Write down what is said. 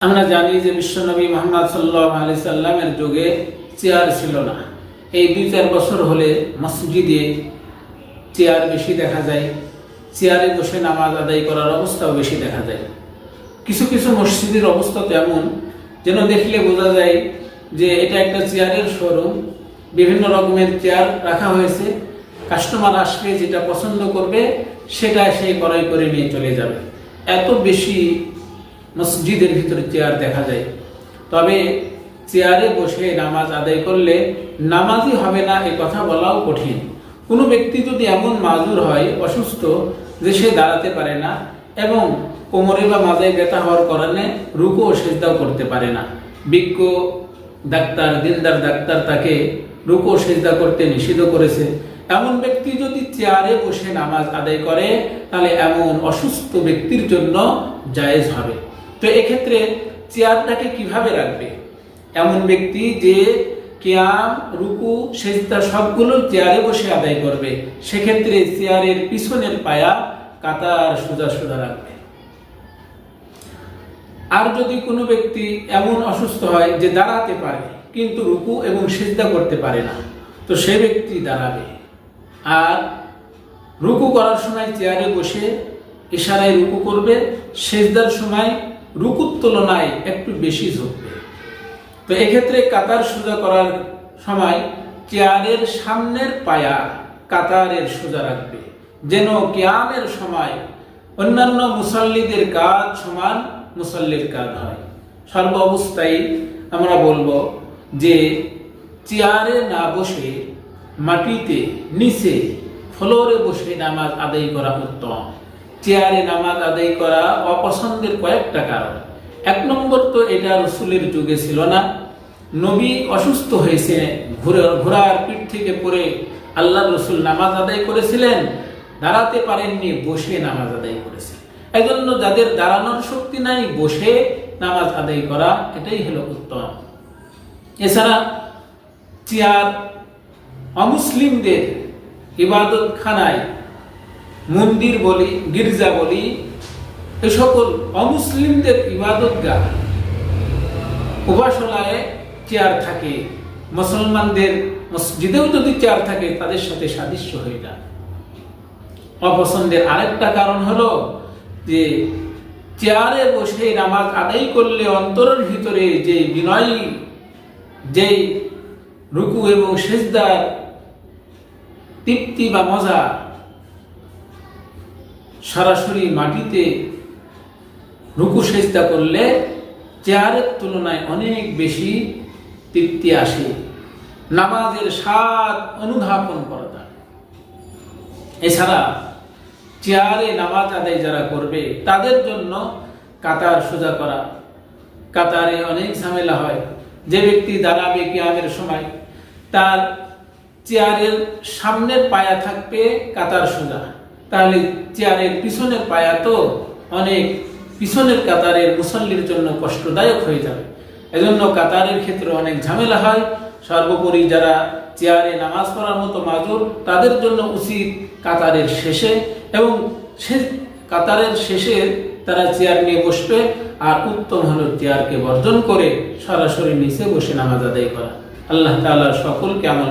আমরা জানি যে বিশ্বনবী মোহাম্মদ সাল্লাহ আলি সাল্লামের যুগে চেয়ার ছিল না। এই দুই চার বছর হলে মসজিদে চেয়ার বেশি দেখা যায়, চেয়ারে বসে নামাজ আদায় করার অবস্থাও বেশি দেখা যায়। কিছু কিছু মসজিদের অবস্থা তেমন, যেন দেখলে বোঝা যায় যে এটা একটা চেয়ারের শোরুম, বিভিন্ন রকমের চেয়ার রাখা হয়েছে। কাস্টমার আসলে যেটা পছন্দ করবে, সেটা সে ক্রয় করে নিয়ে চলে যাবে। এত বেশি মসজিদের ভিতরে চেয়ার দেখা যায়। তবে চেয়ারে বসে নামাজ আদায় করলে নামাজই হবে না, এ কথা বলাও কঠিন। কোনো ব্যক্তি যদি এমন মাজুর হয়, অসুস্থ, যে সে দাঁড়াতে পারে না এবং কোমরে বা মাজায় ব্যথা হওয়ার কারণে রুকু ও সেজদাও করতে পারে না। বিজ্ঞ ডাক্তার, দিলদার ডাক্তার তাকে রুকু ও সেজদা করতে নিষিদ্ধ করেছে। এমন ব্যক্তি যদি চেয়ারে বসে নামাজ আদায় করে, তাহলে এমন অসুস্থ ব্যক্তির জন্য জায়েজ হবে। তো এক্ষেত্রে চেয়ারটাকে কীভাবে রাখবে? এমন ব্যক্তি যে কেয়াম, রুকু, সেজদা সবগুলো চেয়ারে বসে আদায় করবে। সেক্ষেত্রে চেয়ারের পিছনের পায়া কাতার সোজা সোজা রাখবে। আর যদি কোনো ব্যক্তি এমন অসুস্থ হয় যে দাঁড়াতে পারে, কিন্তু রুকু এবং সেজদা করতে পারে না, তো সে ব্যক্তি দাঁড়াবে। আর রুকু করার সময় চেয়ারে বসে ইশারায় রুকু করবে, সেজদার সময় রুকুর তুলনায় একটু বেশি ঝুঁকবে। তো এক্ষেত্রে কাতার সোজা করার সময় চেয়ারের সামনের পায়া কাতারের সোজা রাখবে। যেন কেয়ামের সময় অন্যান্য মুসল্লিদের কাজ সমান মুসল্লির কাজ হয়। সর্ব অবস্থায় আমরা বলব যে চেয়ারে না বসে মাটিতে নিচে ফ্লোরে বসে নামাজ আদায় করা উত্তম। চেয়ারে নামাজ আদায় করা অপছন্দের কয়েকটা কারণ। এক নম্বর তো এটা রসুলের যুগে ছিল না। নবী অসুস্থ হয়েছে, ঘুরে ঘোড়ার পিঠ থেকে পড়ে আল্লাহ রসুল নামাজ আদায় করেছিলেন, দাঁড়াতে পারেননি, বসে নামাজ আদায় করেছে। এই জন্য যাদের দাঁড়ানোর শক্তি নাই, বসে নামাজ আদায় করা, এটাই হলো উত্তম। এছাড়া চেয়ার, অমুসলিমদের ইবাদত খানায় মন্দির বলি, গির্জা বলি, এ সকল অমুসলিমদের ইবাদত গা উপাসনায় চেয়ার থাকে, মুসলমানদের মসজিদেও যদি চেয়ার থাকে, তাদের সাথে সাদৃশ্য হয়ে যায়। অপছন্দের আরেকটা কারণ হলো যে, চেয়ারে বসে নামাজ আদায় করলে অন্তরের ভিতরে যে বিনয়, যে রুকু এবং সেজদার তৃপ্তি বা মজা সরাসরি মাটিতে রুকু সেজদা করলে চেয়ারের তুলনায় অনেক বেশি তৃপ্তি আসে। নামাজের স্বাদ অনুধাবন করা যায়। এছাড়া চেয়ারে নামাজ আদায় যারা করবে, তাদের জন্য কাতার সোজা করা। কাতারে অনেক ঝামেলা হয়। যে ব্যক্তি দাঁড়াবে কিয়ামের সময়, তার চেয়ারের সামনের পায়া থাকবে কাতার সোজা। তাহলে চেয়ারের পিছনের পায়া তো অনেক পিছনের কাতারের মুসল্লির জন্য কষ্টদায়ক হয়ে যাবে। এজন্য কাতারের ক্ষেত্রে অনেক ঝামেলা হয়। সর্বোপরি যারা চেয়ারে নামাজ পড়ার মতো মাজুর, তাদের জন্য উচিত কাতারের শেষে এবং সে কাতারের শেষে তারা চেয়ার নিয়ে বসবে আর উত্তম হলো চেয়ারকে বর্জন করে সরাসরি নিচে বসে নামাজ আদায় করা। আল্লাহ তাআলা সকলকে আমল